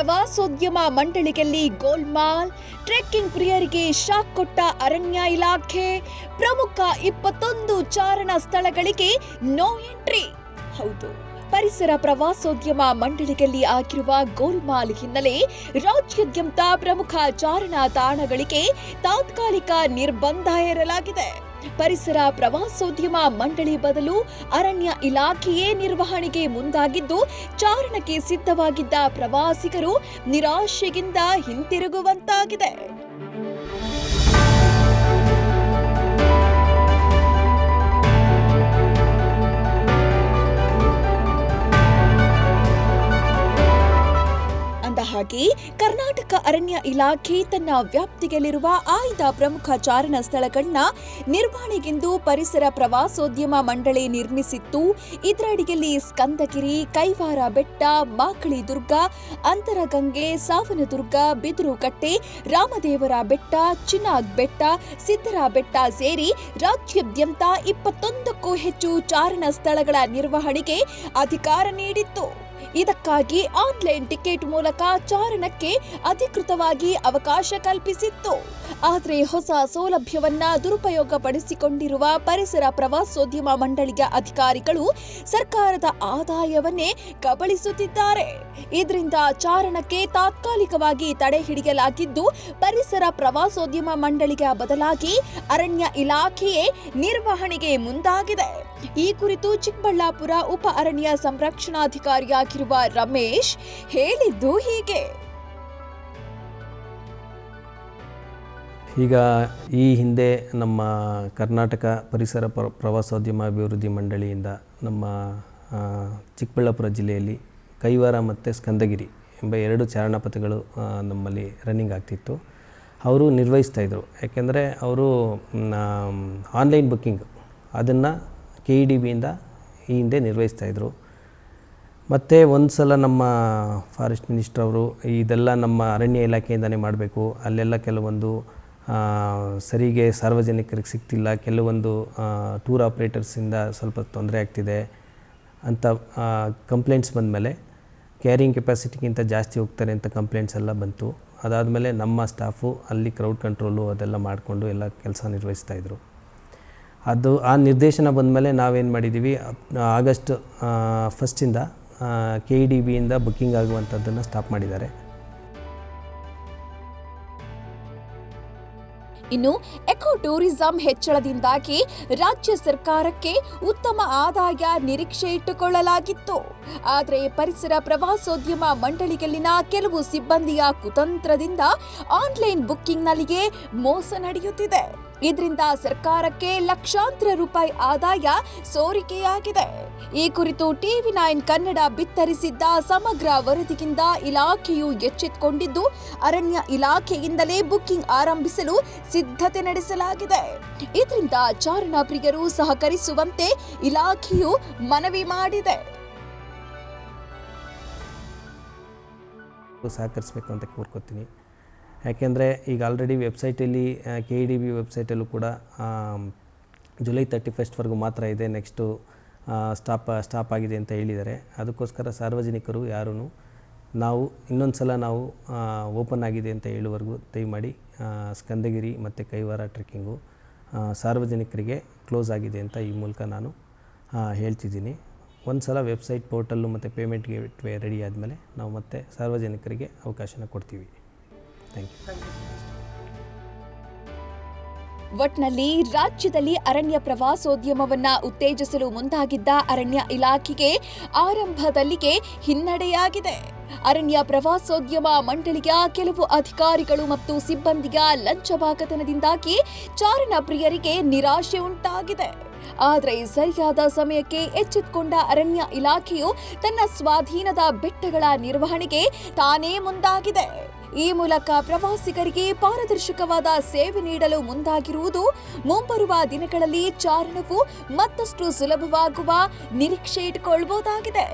ಪ್ರವಾಸೋದ್ಯಮ ಮಂಡಳಿಯಲ್ಲಿ ಗೋಲ್ಮಾಲ್, ಟ್ರೆಕ್ಕಿಂಗ್ ಪ್ರಿಯರಿಗೆ ಶಾಕ್ ಕೊಟ್ಟ ಅರಣ್ಯ ಇಲಾಖೆ, ಪ್ರಮುಖ ಇಪ್ಪತ್ತೊಂದು ಚಾರಣ ಸ್ಥಳಗಳಿಗೆ ನೋ ಎಂಟ್ರಿ ಹೌದು, ಪರಿಸರ ಪ್ರವಾಸೋದ್ಯಮ ಮಂಡಳಿಯಲ್ಲಿ ಆಗಿರುವ ಗೋಲ್ಮಾಲ್ ಹಿನ್ನೆಲೆ ರಾಜ್ಯಾದ್ಯಂತ ಪ್ರಮುಖ ಚಾರಣ ತಾಣಗಳಿಗೆ ತಾತ್ಕಾಲಿಕ ನಿರ್ಬಂಧ ಹೇರಲಾಗಿದೆ. ಪರಿಸರ ಪ್ರವಾಸೋದ್ಯಮ ಮಂಡಳಿ ಬದಲು ಅರಣ್ಯ ಇಲಾಖೆಯೇ ನಿರ್ವಹಣೆಗೆ ಮುಂದಾಗಿದ್ದು ಚಾರಣಕ್ಕೆ ಸಿದ್ಧವಾಗಿದ್ದ ಪ್ರವಾಸಿಗರು ನಿರಾಶೆಯಿಂದ ಹಿಂತಿರುಗುವಂತಾಗಿದೆ. ಹಾಗೆ ಕರ್ನಾಟಕ ಅರಣ್ಯ ಇಲಾಖೆ ತನ್ನ ವ್ಯಾಪ್ತಿಯಲ್ಲಿರುವ ಆಯ್ದ ಪ್ರಮುಖ ಚಾರಣ ಸ್ಥಳಗಳನ್ನ ನಿರ್ವಹಣೆಗೆಂದು ಪರಿಸರ ಪ್ರವಾಸೋದ್ಯಮ ಮಂಡಳಿ ನಿರ್ಮಿಸಿತ್ತು. ಇದರಡಿಯಲ್ಲಿ ಸ್ಕಂದಗಿರಿ, ಕೈವಾರ ಬೆಟ್ಟ, ಮಾಕಳಿ ದುರ್ಗ, ಅಂತರಗಂಗೆ, ಸಾವನದುರ್ಗ, ಬಿದಿರುಕಟ್ಟೆ, ರಾಮದೇವರ ಬೆಟ್ಟ, ಚಿನಾಗ್ ಬೆಟ್ಟ ಸಿದ್ದರ ಬೆಟ್ಟ ಸೇರಿ ರಾಜ್ಯಾದ್ಯಂತ ಇಪ್ಪತ್ತೊಂದಕ್ಕೂ ಹೆಚ್ಚು ಚಾರಣ ಸ್ಥಳಗಳ ನಿರ್ವಹಣೆಗೆ ಅಧಿಕಾರ ನೀಡಿತ್ತು. ಇದಕ್ಕಾಗಿ ಆನ್ಲೈನ್ ಟಿಕೆಟ್ ಮೂಲಕ ಚಾರಣಕ್ಕೆ ಅಧಿಕೃತವಾಗಿ ಅವಕಾಶ ಕಲ್ಪಿಸಿತ್ತು. ಆದರೆ ಹೊಸ ಸೌಲಭ್ಯವನ್ನ ದುರುಪಯೋಗ ಪಡಿಸಿಕೊಂಡಿರುವ ಪರಿಸರ ಪ್ರವಾಸೋದ್ಯಮ ಮಂಡಳಿಯ ಅಧಿಕಾರಿಗಳು ಸರ್ಕಾರದ ಆದಾಯವನ್ನೇ ಕಬಳಿಸುತ್ತಿದ್ದಾರೆ. ಇದರಿಂದ ಚಾರಣಕ್ಕೆ ತಾತ್ಕಾಲಿಕವಾಗಿ ತಡೆ ಹಿಡಿಯಲಾಗಿದ್ದು, ಪರಿಸರ ಪ್ರವಾಸೋದ್ಯಮ ಮಂಡಳಿಗೆ ಬದಲಾಗಿ ಅರಣ್ಯ ಇಲಾಖೆಯೇ ನಿರ್ವಹಣೆಗೆ ಮುಂದಾಗಿದೆ. ಈ ಕುರಿತು ಚಿಕ್ಕಬಳ್ಳಾಪುರ ಉಪ ಅರಣ್ಯ ಸಂರಕ್ಷಣಾಧಿಕಾರಿಯಾಗಿರುವ ರಮೇಶ್ ಹೇಳಿದ್ದು ಹೀಗೆ. ಈಗ ಈ ಹಿಂದೆ ನಮ್ಮ ಕರ್ನಾಟಕ ಪರಿಸರ ಪ್ರ, ಪ್ರವಾಸೋದ್ಯಮ ಅಭಿವೃದ್ಧಿ ಮಂಡಳಿಯಿಂದ ನಮ್ಮ ಚಿಕ್ಕಬಳ್ಳಾಪುರ ಜಿಲ್ಲೆಯಲ್ಲಿ ಕೈವಾರ ಮತ್ತು ಸ್ಕಂದಗಿರಿ ಎಂಬ ಎರಡು ಚಾರಣಪಥಗಳು ನಮ್ಮಲ್ಲಿ ರನ್ನಿಂಗ್ ಆಗ್ತಿತ್ತು. ಅವರು ನಿರ್ವಹಿಸ್ತಾಯಿದ್ರು ಯಾಕೆಂದರೆ ಅವರು ಆನ್ಲೈನ್ ಬುಕ್ಕಿಂಗ್ ಅದನ್ನು ಕೆ ಇ ಡಿ ಬಿಯಿಂದ ಈ ಹಿಂದೆ ನಿರ್ವಹಿಸ್ತಾಯಿದ್ರು ಮತ್ತು ಒಂದು ಸಲ ನಮ್ಮ ಫಾರೆಸ್ಟ್ ಮಿನಿಸ್ಟರ್ ಅವರು ಇದೆಲ್ಲ ನಮ್ಮ ಅರಣ್ಯ ಇಲಾಖೆಯಿಂದಾನೆ ಮಾಡಬೇಕು. ಅಲ್ಲೆಲ್ಲ ಕೆಲವೊಂದು ಸರಿಗೆ ಸಾರ್ವಜನಿಕರಿಗೆ ಸಿಗ್ತಿಲ್ಲ. ಕೆಲವೊಂದು ಟೂರ್ ಆಪ್ರೇಟರ್ಸಿಂದ ಸ್ವಲ್ಪ ತೊಂದರೆ ಆಗ್ತಿದೆ ಅಂತ ಕಂಪ್ಲೇಂಟ್ಸ್ ಬಂದಮೇಲೆ ಕ್ಯಾರಿಂಗ್ ಕೆಪಾಸಿಟಿಗಿಂತ ಜಾಸ್ತಿ ಹೋಗ್ತಾರೆ ಅಂತ ಕಂಪ್ಲೇಂಟ್ಸ್ ಎಲ್ಲ ಬಂತು. ಅದಾದಮೇಲೆ ನಮ್ಮ ಸ್ಟಾಫು ಅಲ್ಲಿ ಕ್ರೌಡ್ ಕಂಟ್ರೋಲು ಅದೆಲ್ಲ ಮಾಡಿಕೊಂಡು ಎಲ್ಲ ಕೆಲಸ ನಿರ್ವಹಿಸ್ತಾಯಿದ್ರು ಅದು ಆ ನಿರ್ದೇಶನ ಬಂದಮೇಲೆ ನಾವೇನು ಮಾಡಿದ್ದೀವಿ ಆಗಸ್ಟ್ ಫಸ್ಟಿಂದ ಕೆ ಇ ಡಿ ಬಿಯಿಂದ ಬುಕ್ಕಿಂಗ್ ಆಗುವಂಥದ್ದನ್ನು ಸ್ಟಾಪ್ ಮಾಡಿದ್ದಾರೆ. ಇನ್ನು ಎಕೋ ಟೂರಿಸಂ ಹೆಚ್ಚಳದಿಂದಾಗಿ ರಾಜ್ಯ ಸರ್ಕಾರಕ್ಕೆ ಉತ್ತಮ ಆದಾಯ ನಿರೀಕ್ಷೆ ಇಟ್ಟುಕೊಳ್ಳಲಾಗಿತ್ತು. ಆದರೆ ಪರಿಸರ ಪ್ರವಾಸೋದ್ಯಮ ಮಂಡಳಿಯಲ್ಲಿನ ಕೆಲವು ಸಿಬ್ಬಂದಿಯ ಕುತಂತ್ರದಿಂದ ಆನ್ಲೈನ್ ಬುಕ್ಕಿಂಗ್ನಲ್ಲಿಯೇ ಮೋಸ ನಡೆಯುತ್ತಿದೆ. ಇದರಿಂದ ಸರ್ಕಾರಕ್ಕೆ ಲಕ್ಷಾಂತರ ರೂಪಾಯಿ ಆದಾಯ ಸೋರಿಕೆಯಾಗಿದೆ. ಈ ಕುರಿತು ಟಿವಿ ನೈನ್ ಕನ್ನಡ ಬಿತ್ತರಿಸಿದ್ದ ಸಮಗ್ರ ವರದಿಯಿಂದ ಇಲಾಖೆಯು ಎಚ್ಚೆತ್ತುಕೊಂಡಿದ್ದು ಅರಣ್ಯ ಇಲಾಖೆಯಿಂದಲೇ ಬುಕ್ಕಿಂಗ್ ಆರಂಭಿಸಲು ಸಿದ್ಧತೆ ನಡೆಸಲಾಗಿದೆ. ಇದರಿಂದ ಚಾರಣ ಪ್ರಿಯರು ಸಹಕರಿಸುವಂತೆ ಇಲಾಖೆಯು ಮನವಿ ಮಾಡಿದೆ. ಸಹಕರಿಸಬೇಕು ಅಂತ ಕೋರ್ಕೊತೀನಿ. ಯಾಕೆಂದರೆ ಈಗ ಆಲ್ರೆಡಿ ವೆಬ್ಸೈಟಲ್ಲಿ ಕೆ ಇ ಡಿ ಬಿ ವೆಬ್ಸೈಟಲ್ಲೂ ಕೂಡ ಜುಲೈ ತರ್ಟಿ ಫಸ್ಟ್ವರೆಗೂ ಮಾತ್ರ ಇದೆ ನೆಕ್ಸ್ಟು ಸ್ಟಾಪ್ ಸ್ಟಾಪ್ ಆಗಿದೆ ಅಂತ ಹೇಳಿದ್ದಾರೆ. ಅದಕ್ಕೋಸ್ಕರ ಸಾರ್ವಜನಿಕರು ಯಾರೂ ನಾವು ಇನ್ನೊಂದು ಸಲ ನಾವು ಓಪನ್ ಆಗಿದೆ ಅಂತ ಹೇಳುವರೆಗೂ ದಯಮಾಡಿ ಸ್ಕಂದಗಿರಿ ಮತ್ತು ಕೈವಾರ ಟ್ರೆಕ್ಕಿಂಗು ಸಾರ್ವಜನಿಕರಿಗೆ ಕ್ಲೋಸ್ ಆಗಿದೆ ಅಂತ ಈ ಮೂಲಕ ನಾನು ಹೇಳ್ತಿದ್ದೀನಿ. ಒಂದು ಸಲ ವೆಬ್ಸೈಟ್ ಪೋರ್ಟಲ್ಲು ಮತ್ತು ಪೇಮೆಂಟ್ ಗೇಟ್ವೇ ರೆಡಿ ಆದಮೇಲೆ ನಾವು ಮತ್ತೆ ಸಾರ್ವಜನಿಕರಿಗೆ ಅವಕಾಶನ ಕೊಡ್ತೀವಿ. ಥ್ಯಾಂಕ್ ಒಟ್ನಲ್ಲಿ ರಾಜ್ಯದಲ್ಲಿ ಅರಣ್ಯ ಪ್ರವಾಸೋದ್ಯಮವನ್ನ ಉತ್ತೇಜಿಸಲು ಮುಂದಾಗಿದ್ದ ಅರಣ್ಯ ಇಲಾಖೆಗೆ ಆರಂಭದಲ್ಲಿಗೆ ಹಿನ್ನಡೆಯಾಗಿದೆ. ಅರಣ್ಯ ಪ್ರವಾಸೋದ್ಯಮ ಮಂಡಳಿಯ ಕೆಲವು ಅಧಿಕಾರಿಗಳು ಮತ್ತು ಸಿಬ್ಬಂದಿಯ ಲಂಚವಾಗತನದಿಂದಾಗಿ ಚಾರಣ ಪ್ರಿಯರಿಗೆ ನಿರಾಶೆ ಉಂಟಾಗಿದೆ. ಆದರೆ ಸರಿಯಾದ ಸಮಯಕ್ಕೆ ಎಚ್ಚೆತ್ತುಕೊಂಡ ಅರಣ್ಯ ಇಲಾಖೆಯು ತನ್ನ ಸ್ವಾಧೀನದ ಬೆಟ್ಟಗಳ ನಿರ್ವಹಣೆಗೆ ತಾನೇ ಮುಂದಾಗಿದೆ. ಈ ಮೂಲಕ ಪ್ರವಾಸಿಗರಿಗೆ ಪಾರದರ್ಶಕವಾದ ಸೇವೆ ನೀಡಲು ಮುಂದಾಗಿರುವುದು ಮುಂಬರುವ ದಿನಗಳಲ್ಲಿ ಚಾರಣವು ಮತ್ತಷ್ಟು ಸುಲಭವಾಗುವ ನಿರೀಕ್ಷೆ ಇಟ್ಟುಕೊಳ್ಬಹುದಾಗಿದೆ